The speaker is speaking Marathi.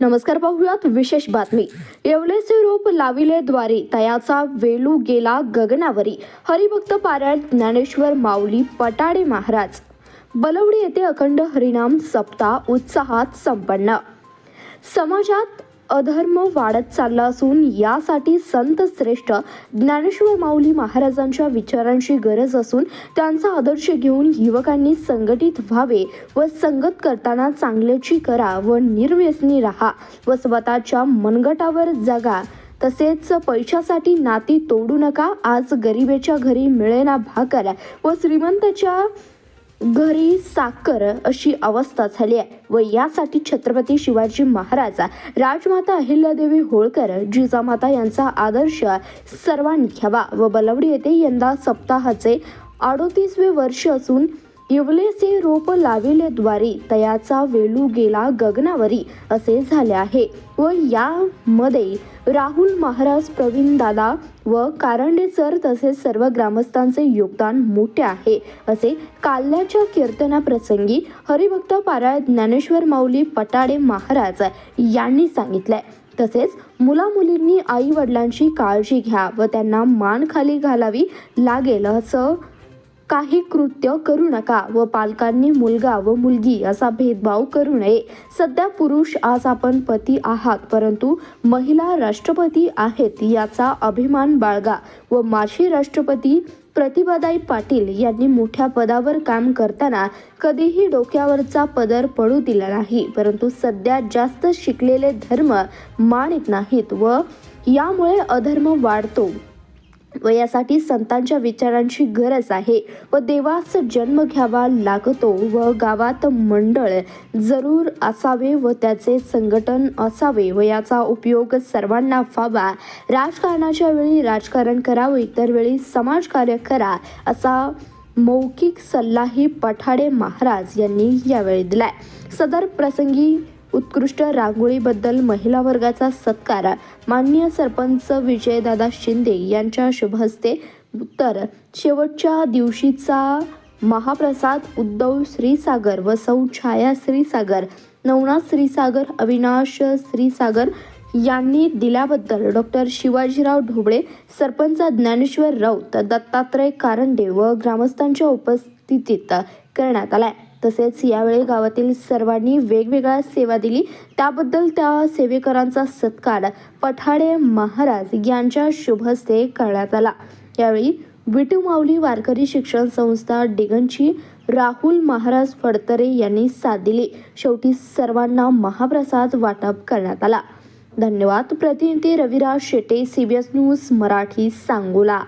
नमस्कार पाहूयात विशेष बातमी. येवलेचे रोप लाविले द्वारे तयाचा वेलू गेला गगनावरी. हरिभक्त पारायण ज्ञानेश्वर माऊली पटाडे महाराज. बलवडी येथे अखंड हरिनाम सप्ताह उत्साहात संपन्न. समाजात अधर्म वाढत चालला असून यासाठी संत श्रेष्ठ ज्ञानेश्वर माऊली महाराजांच्या विचारांची गरज असून त्यांचा आदर्श घेऊन युवकांनी संघटित व्हावे व संगत करताना चांगल्याची करा व निर्व्यसनी राहा व स्वतःच्या मनगटावर जगा. तसेच पैशासाठी नाती तोडू नका. आज गरिबेच्या घरी मिळेना भाकर व श्रीमंताच्या घरी साखर अशी अवस्था झाली आहे व यासाठी छत्रपती शिवाजी महाराज राजमाता अहिल्यादेवी होळकर जिजामाता यांचा आदर्श सर्वांनी घ्यावा व बलवडी येथे यंदा सप्ताहाचे अडोतीसवे वर्ष असून येवलेचे रोप लाविलेद्वारे तयाचा वेलू गेला गगनावरी असे झाले आहे. व यामध्ये राहुल महाराज प्रवीण दादा व कारंडे सर तसेच सर्व ग्रामस्थांचे योगदान मोठे आहे असे काल्याच्या कीर्तनाप्रसंगी हरिभक्त पारायण ज्ञानेश्वर माऊली पटाडे महाराज यांनी सांगितलंय. तसेच मुला मुलींनी आई वडिलांची काळजी घ्या व त्यांना मान खाली घालावी लागेल असं काही कृत्य करू नका व पालकांनी मुलगा व मुलगी असा भेदभाव करू नये. सध्या पुरुष आज आपण पती आहात परंतु महिला राष्ट्रपती आहेत याचा अभिमान बाळगा व माजी राष्ट्रपती प्रतिभादाई पाटील यांनी मोठ्या पदावर काम करताना कधीही डोक्यावरचा पदर पडू दिला नाही परंतु सध्या जास्त शिकलेले धर्म मानित नाहीत व यामुळे अधर्म वाढतो. व यासाठी संतांच्या विचारांची गरज आहे व देवास जन्म घ्यावा लागतो व गावात मंडळ जरूर असावे व त्याचे संघटन असावे व याचा उपयोग सर्वांना व्हावा. राजकारणाच्या वेळी राजकारण करावे इतर वेळी समाजकार्य करा असा मौखिक सल्लाही पठाडे महाराज यांनी यावेळी दिलाय. सदर प्रसंगी उत्कृष्ट रांगोळीबद्दल महिला वर्गाचा सत्कार. माननीय सरपंच विजयदादा शिंदे यांच्या शुभहस्ते. तर शेवटच्या दिवशीचा महाप्रसाद उद्धव श्रीसागर व सौ छाया श्रीसागर नवनाथ श्रीसागर अविनाश श्रीसागर यांनी दिल्याबद्दल डॉक्टर शिवाजीराव ढोबळे सरपंच ज्ञानेश्वर राऊत दत्तात्रय कारंडे व ग्रामस्थांच्या उपस्थितीत करण्यात आलाय. तसेच यावेळी गावातील सर्वांनी वेगवेगळ्या सेवा दिली. त्याबद्दल त्या सेवेकरांचा सत्कार पठाडे महाराज यांच्या शुभहस्ते करण्यात आला. यावेळी विटू माऊली वारकरी शिक्षण संस्था डिगनची राहुल महाराज फडतरे यांनी साथ दिली. शेवटी सर्वांना महाप्रसाद वाटप करण्यात आला. धन्यवाद. प्रतिनिधी रविराज शेटे सीबीएस न्यूज मराठी सांगोला.